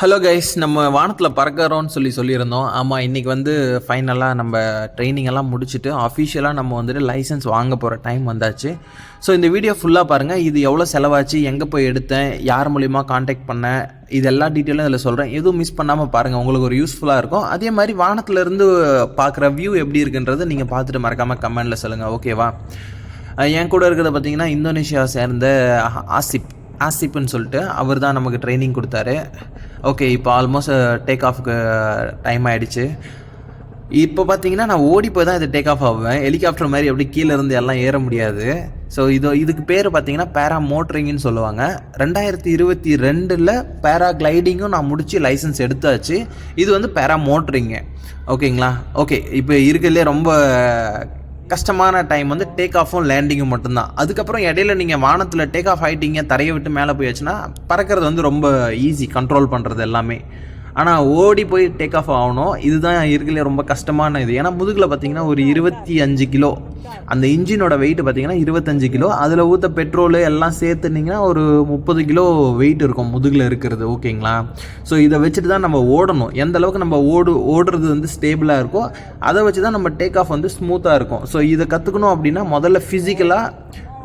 Hello guys நம்ம வானத்தில் பறக்கிறோம்னு சொல்லி சொல்லியிருந்தோம். ஆமாம் இன்றைக்கி வந்து ஃபைனலாக நம்ம ட்ரைனிங் எல்லாம் முடிச்சுட்டு அஃபிஷியலாக நம்ம வந்துட்டு லைசன்ஸ் வாங்க போகிற டைம் வந்தாச்சு. ஸோ இந்த வீடியோ ஃபுல்லாக பாருங்கள் இது எவ்வளோ செலவாச்சு? எங்கே போய் எடுத்தேன்? யார் மூலிமா காண்டாக்ட் பண்ணேன்? இது எல்லா டீட்டெயிலும் இதில் சொல்கிறேன் எதுவும் மிஸ் பண்ணாமல் பாருங்கள் உங்களுக்கு ஒரு யூஸ்ஃபுல்லாக இருக்கும். அதே மாதிரி வானத்துலேருந்து பார்க்குற வியூ எப்படி இருக்குன்றது நீங்கள் பார்த்துட்டு மறக்காமல் கமெண்டில் சொல்லுங்கள் ஓகேவா என் கூட இருக்கிறத பார்த்தீங்கன்னா இந்தோனேஷியா சேர்ந்த ஆசிப். ஆசிப்னு சொல்லிட்டு அவர் தான் நமக்கு ட்ரைனிங் கொடுத்தாரு. ஓகே இப்போ ஆல்மோஸ்ட் டேக் uh, ஆஃப்க்கு டைம் uh, ஆகிடுச்சு இப்போ பார்த்தீங்கன்னா நான் ஓடி போய் தான் இது டேக் ஆஃப் ஆவேன். ஹெலிகாப்டர் மாதிரி எப்படி கீழே இருந்து எல்லாம் ஏற முடியாது. ஸோ இது இதுக்கு பேர் பார்த்தீங்கன்னா பேரா மோட்டரிங்னு சொல்லுவாங்க. ரெண்டாயிரத்தி இருபத்தி ரெண்டில் பேரா கிளைடிங்கும் நான் முடித்து லைசன்ஸ் எடுத்தாச்சு. இது வந்து பேரா மோட்டரிங்கு ஓகேங்களா ஓகே இப்போ இருக்கிறதுலே ரொம்ப கஷ்டமான டைம் வந்து டேக் ஆஃபும் லேண்டிங்கும் மட்டும்தான். அதுக்கப்புறம் இடையில நீங்கள் வானத்தில் டேக் ஆஃப் ஆகிட்டீங்க தரையை விட்டு மேலே போயாச்சுன்னா பறக்கிறது வந்து ரொம்ப ஈஸி கண்ட்ரோல் பண்ணுறது எல்லாமே. ஆனால் ஓடி போய் டேக் ஆஃப் ஆகணும். இதுதான் இருக்கிறதுல ரொம்ப கஷ்டமான இது. ஏன்னா முதுகில் பார்த்தீங்கன்னா ஒரு இருபத்தி அஞ்சு கிலோ. அந்த இன்ஜினோட வெயிட் பார்த்தீங்கன்னா இருபத்தஞ்சு கிலோ. அதில் ஊற்ற பெட்ரோலு எல்லாம் சேர்த்துனீங்கன்னா ஒரு முப்பது கிலோ வெயிட் இருக்கும் முதுகில் இருக்கிறது. ஓகேங்களா? ஸோ இதை வச்சுட்டு தான் நம்ம ஓடணும். எந்த அளவுக்கு நம்ம ஓடு ஓடுறது வந்து ஸ்டேபிளாக இருக்கோ அதை வச்சு தான் நம்ம டேக் ஆஃப் வந்து ஸ்மூத்தாக இருக்கும். ஸோ இதை கற்றுக்கணும் அப்படின்னா முதல்ல ஃபிசிக்கலாக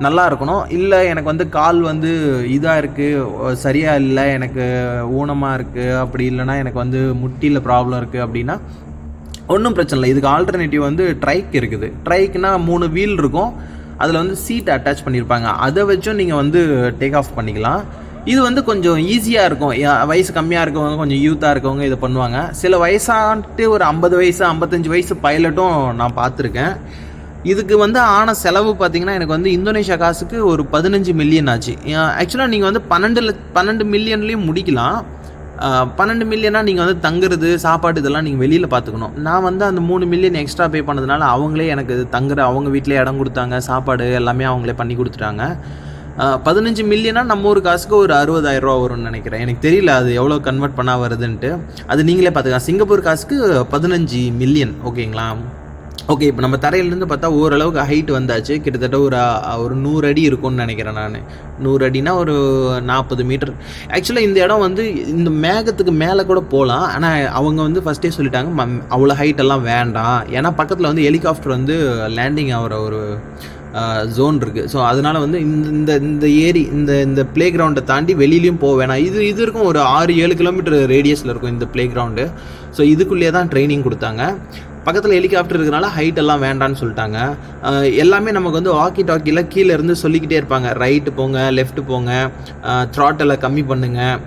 நல்லா இருக்கணும். இல்லை எனக்கு வந்து கால் வந்து இதாக இருக்குது சரியாக இல்லை எனக்கு ஊனமாக இருக்குது அப்படி இல்லைன்னா எனக்கு வந்து முட்டியில் ப்ராப்ளம் இருக்குது அப்படின்னா ஒன்றும் பிரச்சனை இல்லை. இதுக்கு ஆல்டர்னேட்டிவ் வந்து ட்ரைக் இருக்குது. ட்ரைக்னா மூணு வீல் இருக்கும். அதில் வந்து சீட் அட்டாச் பண்ணியிருப்பாங்க அதை வச்சும் நீங்கள் வந்து டேக் ஆஃப் பண்ணிக்கலாம். இது வந்து கொஞ்சம் ஈஸியாக இருக்கும். வயசு கம்மியாக இருக்கவங்க கொஞ்சம் யூத்தாக இருக்கவங்க இதை பண்ணுவாங்க. சில வயசான்ட்டு ஒரு ஐம்பது வயசு ஐம்பத்தஞ்சு வயசு பைலட்டும் நான் பார்த்துருக்கேன். இதுக்கு வந்து ஆன செலவு பார்த்தீங்கன்னா எனக்கு வந்து இந்தோனேஷியா காசுக்கு ஒரு பதினஞ்சு மில்லியன் ஆச்சு. ஆக்சுவலாக நீங்கள் வந்து பன்னெண்டு லட்ச பன்னெண்டு மில்லியன்லேயும் முடிக்கலாம். பன்னெண்டு மில்லியனாக நீங்கள் வந்து தங்குறது சாப்பாடு இதெல்லாம் நீங்கள் வெளியில் பார்த்துக்கணும் நான் வந்து அந்த மூணு மில்லியன் எக்ஸ்ட்ரா பே பண்ணதுனால அவங்களே எனக்கு தங்குற அவங்க வீட்டிலே இடம் கொடுத்தாங்க சாப்பாடு எல்லாமே அவங்களே பண்ணி கொடுத்துட்டாங்க. பதினஞ்சு மில்லியனாக நம்ம ஒரு காசுக்கு ஒரு அறுபதாயிரம் ரூபா வரும்னு நினைக்கிறேன். எனக்கு தெரியல அது எவ்வளோ கன்வெர்ட் பண்ணால் வருதுன்ட்டு. அது நீங்களே பார்த்துக்கலாம் சிங்கப்பூர் காசுக்கு பதினஞ்சு மில்லியன் ஓகேங்களா ஓகே இப்போ நம்ம தரையிலேருந்து பார்த்தா ஓரளவுக்கு ஹைட் வந்தாச்சு. கிட்டத்தட்ட ஒரு ஒரு நூறு அடி இருக்கும்னு நினைக்கிறேன் நான். நூறு அடினா ஒரு நாற்பது மீட்டர் ஆக்சுவலாக இந்த இடம் வந்து இந்த மேகத்துக்கு மேலே கூட போகலாம் ஆனால் அவங்க வந்து ஃபஸ்ட்டே சொல்லிட்டாங்க ம- அவ்வளோ ஹைட் எல்லாம் வேண்டாம். ஏன்னா பக்கத்தில் வந்து ஹெலிகாப்டர் வந்து லேண்டிங் ஆகிற ஒரு ஜோன் இருக்குது ஸோ அதனால் வந்து இந்த இந்த இந்த ஏரி இந்த இந்த ப்ளே கிரவுண்டை தாண்டி வெளியிலையும் போக வேணாம். இது இது இருக்கும் ஒரு ஆறு ஏழு கிலோமீட்டர் ரேடியஸில் இருக்கும் இந்த ப்ளே கிரவுண்டு ஸோ இதுக்குள்ளேயே தான் ட்ரைனிங் கொடுத்தாங்க. பக்கத்தில் ஹெலிகாப்டர் இருக்கனால ஹைட் எல்லாம் வேண்டான்னு சொல்லிட்டாங்க. எல்லாமே நமக்கு வந்து வாக்கி டாக்கியில் கீழே இருந்து சொல்லிக்கிட்டே இருப்பாங்க. ரைட்டு போங்க லெஃப்ட் போங்க த்ராட்டலை கம்மி பண்ணுங்கள்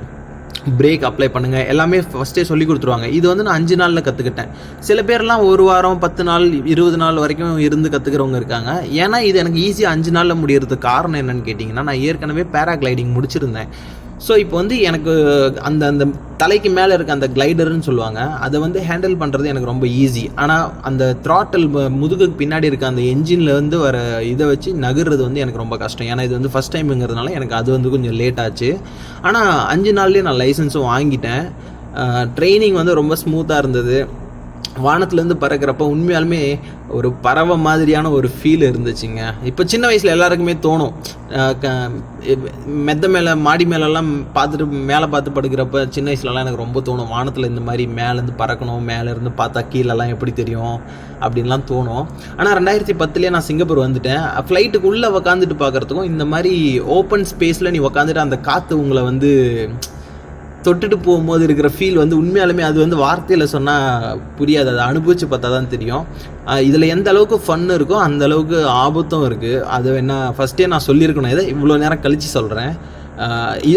பிரேக் அப்ளை பண்ணுங்கள் எல்லாமே ஃபஸ்ட்டே சொல்லி கொடுத்துருவாங்க. இது வந்து நான் அஞ்சு நாளில் கற்றுக்கிட்டேன் சில பேர்லாம் ஒரு வாரம் பத்து நாள் இருபது நாள் வரைக்கும் இருந்து கற்றுக்கிறவங்க இருக்காங்க. ஏன்னா இது எனக்கு ஈஸியாக அஞ்சு நாளில் முடியறதுக்கு காரணம் என்னன்னு கேட்டிங்கன்னா நான் ஏற்கனவே பேராகிளைடிங் முடிச்சிருந்தேன். ஸோ இப்போ வந்து எனக்கு அந்த அந்த தலைக்கு மேலே இருக்க அந்த கிளைடர்னு சொல்லுவாங்க அதை வந்து ஹேண்டில் பண்ணுறது எனக்கு ரொம்ப ஈஸி ஆனால் அந்த த்ராட்டல் முதுகுக்கு பின்னாடி இருக்க அந்த என்ஜின்லேருந்து வர இதை வச்சு நகர்றது வந்து எனக்கு ரொம்ப கஷ்டம். ஏன்னா இது வந்து ஃபஸ்ட் டைமுங்கிறதுனால எனக்கு அது வந்து கொஞ்சம் லேட் ஆச்சு. ஆனால் அஞ்சு நாள்லேயே நான் லைசன்ஸும் வாங்கிட்டேன். ட்ரைனிங் வந்து ரொம்ப ஸ்மூத்தாக இருந்தது. வானத்துலேருந்து பறக்கிறப்ப உண்மையாலுமே ஒரு பறவை மாதிரியான ஒரு ஃபீல் இருந்துச்சுங்க. இப்போ சின்ன வயசில் எல்லாருக்குமே தோணும். க- மெத்த மேலே மாடி மேலெல்லாம் பார்த்துட்டு மேலே பார்த்து படுக்கிறப்ப சின்ன வயசுலலாம் எனக்கு ரொம்ப தோணும். வானத்தில் இந்த மாதிரி மேலேருந்து பறக்கணும் மேலேருந்து பார்த்தா கீழெல்லாம் எப்படி தெரியும்? அப்படின்லாம் தோணும். ஆனால் ரெண்டாயிரத்தி பத்துலேயே நான் சிங்கப்பூர் வந்துட்டேன். ஃப்ளைட்டுக்குள்ளே உக்காந்துட்டு பார்க்குறதுக்கும் இந்த மாதிரி ஓப்பன் ஸ்பேஸில் நீ உக்காந்துட்டு அந்த காற்று உங்களை வந்து தொட்டுட்டு போகும்போது இருக்கிற ஃபீல் வந்து உண்மையாலுமே அது வந்து வார்த்தையில் சொன்னால் புரியாது. அதை அனுபவித்து பார்த்தா தான் தெரியும் இதில் எந்த அளவுக்கு ஃபன் இருக்கோ அந்த அளவுக்கு ஆபத்தும் இருக்குது அது என்ன ஃபஸ்ட்டே நான் சொல்லியிருக்கணும். இதை இவ்வளோ நேரம் கழித்து சொல்கிறேன்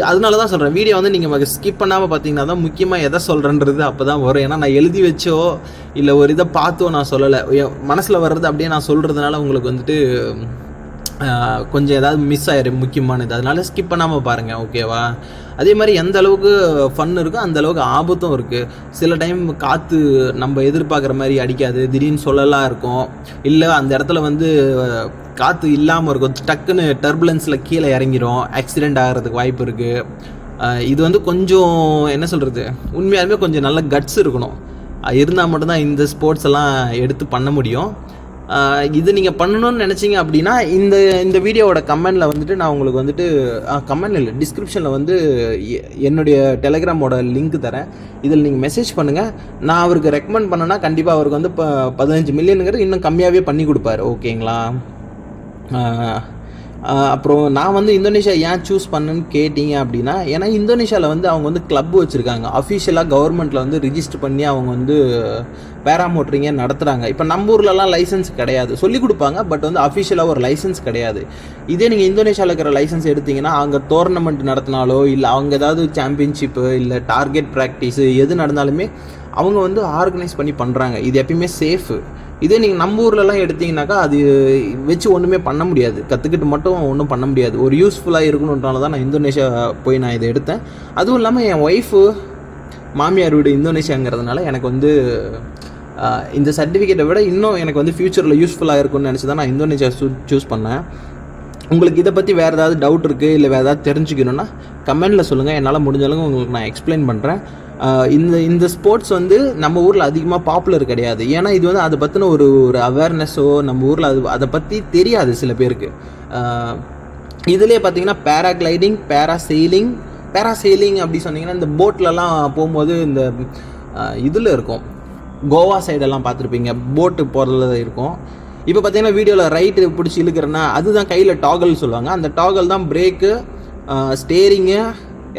அதனால தான் சொல்கிறேன் வீடியோ வந்து நீங்கள் ஸ்கிப் பண்ணாமல் பார்த்தீங்கன்னா தான் முக்கியமாக எதை சொல்கிறேன்றது அப்போ தான் வரும். ஏன்னா நான் எழுதி வச்சோ இல்லை ஒரு இதை பார்த்தோ நான் சொல்லலை. மனசில் வர்றது அப்படியே நான் சொல்கிறதுனால உங்களுக்கு வந்துட்டு கொஞ்சம் ஏதாவது மிஸ் ஆயிரும் முக்கியமானது. அதனால ஸ்கிப் பண்ணாமல் பாருங்கள் ஓகேவா அதே மாதிரி எந்த அளவுக்கு ஃபன் இருக்கோ அந்த அளவுக்கு ஆபத்தும் இருக்குது சில டைம் காற்று நம்ம எதிர்பார்க்குற மாதிரி அடிக்காது. திடீர்னு சொல்லலாம் இருக்கும். இல்லை அந்த இடத்துல வந்து காற்று இல்லாமல் இருக்கும். டக்குன்னு டர்புலன்ஸில் கீழே இறங்கிரும். ஆக்சிடெண்ட் ஆகிறதுக்கு வாய்ப்பு இருக்குது இது வந்து கொஞ்சம் என்ன சொல்கிறது உண்மையாலுமே கொஞ்சம் நல்ல கட்ஸ் இருக்கணும். இருந்தால் மட்டும்தான் இந்த ஸ்போர்ட்ஸ் எல்லாம் எடுத்து பண்ண முடியும். இது நீங்கள் பண்ணணும்னு நினச்சிங்க அப்படின்னா இந்த இந்த வீடியோவோட கமெண்டில் வந்துட்டு நான் உங்களுக்கு வந்துட்டு கமெண்ட் இல்லை டிஸ்கிரிப்ஷனில் வந்து எ- என்னுடைய டெலகிராமோட லிங்க் தரேன். இதில் நீங்கள் மெசேஜ் பண்ணுங்கள் நான் அவருக்கு ரெக்கமெண்ட் பண்ணேன்னா கண்டிப்பாக அவருக்கு வந்து இப்போ பதினஞ்சு மில்லியனுங்கிறது இன்னும் கம்மியாகவே பண்ணி கொடுப்பாரு. ஓகேங்களா அப்புறம் நான் வந்து இந்தோனேஷியா ஏன் சூஸ் பண்ணுன்னு கேட்டிங்க அப்படின்னா ஏன்னா இந்தோனேஷியாவில் வந்து அவங்க வந்து கிளப் வச்சுருக்காங்க. அஃபிஷியலாக கவர்மெண்ட்டில் வந்து ரிஜிஸ்டர் பண்ணி அவங்க வந்து பேராமோட்டரிங்க நடத்துகிறாங்க இப்போ நம்ம ஊர்லலாம் லைசன்ஸ் கிடையாது. சொல்லி கொடுப்பாங்க பட் வந்து அஃபிஷியலாக ஒரு லைசன்ஸ் கிடையாது. இதே நீங்கள் இந்தோனேஷியாவில் இருக்கிற லைசன்ஸ் எடுத்தீங்கன்னா அங்கே டோர்னமெண்ட் நடத்தினாலோ இல்லை அவங்க ஏதாவது சாம்பியன்ஷிப்பு இல்லை டார்கெட் ப்ராக்டிஸு எது நடந்தாலுமே அவங்க வந்து ஆர்கனைஸ் பண்ணி பண்ணுறாங்க இது எப்பயுமே சேஃபு இதே நீங்கள் நம்ம ஊர்லலாம் எடுத்தீங்கன்னாக்கா அது வச்சு ஒன்றுமே பண்ண முடியாது. கற்றுக்கிட்டு மட்டும் ஒன்றும் பண்ண முடியாது. ஒரு யூஸ்ஃபுல்லாக இருக்கணுன்றனால தான் நான் இந்தோனேஷியா போய் நான் இதை எடுத்தேன். அதுவும் இல்லாமல் என் ஒய்ஃபு மாமியார் வீடு இந்தோனேஷியாங்கிறதுனால எனக்கு வந்து இந்த சர்டிஃபிகேட்டை விட இன்னும் எனக்கு வந்து ஃப்யூச்சரில் யூஸ்ஃபுல்லாக இருக்கும்னு நினச்சி தான் நான் இந்தோனேஷியா சூஸ் பண்ணேன். உங்களுக்கு இதை பற்றி வேறு ஏதாவது டவுட் இருக்குது இல்லை வேறு ஏதாவது தெரிஞ்சுக்கணுன்னா கமெண்டில் சொல்லுங்கள் என்னால் முடிஞ்ச அளவுக்கு உங்களுக்கு நான் எக்ஸ்பிளைன் பண்ணுறேன் இந்த இந்த ஸ்போர்ட்ஸ் வந்து நம்ம ஊரில் அதிகமாக பாப்புலர் கிடையாது. ஏன்னா இது வந்து அதை பற்றின ஒரு ஒரு அவேர்னஸோ நம்ம ஊரில் அது அதை பற்றி தெரியாது சில பேருக்கு. இதுலேயே பார்த்தீங்கன்னா பேராகிளைடிங் பேரா செயிலிங் பேரா செயிலிங் அப்படி சொன்னீங்கன்னா இந்த போட்லலாம் போகும்போது இந்த இதில் இருக்கும். கோவா சைடெல்லாம் பார்த்துருப்பீங்க போட்டு போகிறதுல இருக்கும். இப்போ பார்த்தீங்கன்னா வீடியோவில் ரைட்டு பிடிச்சி இழுக்கிறேன்னா அதுதான் கையில் டாகல் சொல்லுவாங்க. அந்த டாகல் தான் பிரேக்கு ஸ்டேரிங்கு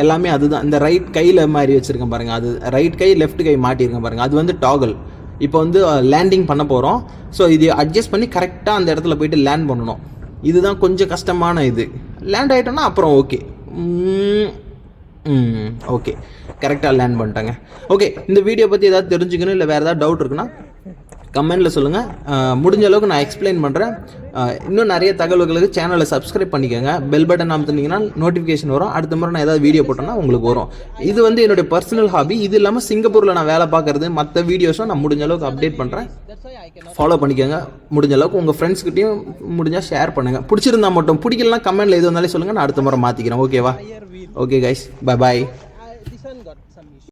எல்லாமே அதுதான். இந்த ரைட் கையில் மாதிரி வச்சுருக்கேன் பாருங்கள் அது ரைட் கை லெஃப்ட் கை மாட்டியிருக்கேன் பாருங்கள் அது வந்து டாகல் இப்போ வந்து லேண்டிங் பண்ண போகிறோம் ஸோ இது அட்ஜஸ்ட் பண்ணி கரெக்டாக அந்த இடத்துல போயிட்டு லேண்ட் பண்ணணும். இதுதான் கொஞ்சம் கஷ்டமான இது. லேண்ட் ஆகிட்டோம்னா அப்புறம் ஓகே ம் ஓகே கரெக்டாக லேண்ட் பண்ணிட்டாங்க. ஓகே இந்த வீடியோ பற்றி ஏதாவது தெரிஞ்சுக்கணும் இல்லை வேறு ஏதாவது டவுட் இருக்குன்னா கமெண்டில் சொல்லுங்கள் முடிஞ்ச அளவுக்கு நான் எக்ஸ்பிளைன் பண்ணுறேன் இன்னும் நிறைய தகவல்களுக்கு சேனலை சப்ஸ்கிரைப் பண்ணிக்கோங்க. பெல் பட்டன் அமுத்துனீங்கன்னா நோட்டிஃபிகேஷன் வரும். அடுத்த முறை நான் ஏதாவது வீடியோ போட்டோன்னா உங்களுக்கு வரும். இது வந்து என்னுடைய பர்சனல் ஹாபி இது இல்லாமல் சிங்கப்பூரில் நான் வேலை பார்க்குறது மற்ற வீடியோஸும் நான் முடிஞ்ச அளவுக்கு அப்டேட் பண்ணுறேன் ஃபாலோ பண்ணிக்கோங்க. முடிஞ்ச அளவுக்கு உங்கள் ஃப்ரெண்ட்ஸ்கிட்டையும் முடிஞ்சால் ஷேர் பண்ணுங்கள் பிடிச்சிருந்தா மட்டும். பிடிக்கலன்னா கமெண்ட்டில் எது வந்தாலே சொல்லுங்கள் நான் அடுத்த முறை மாற்றிக்கிறேன் ஓகேவா ஓகே கைஸ் பை பாய்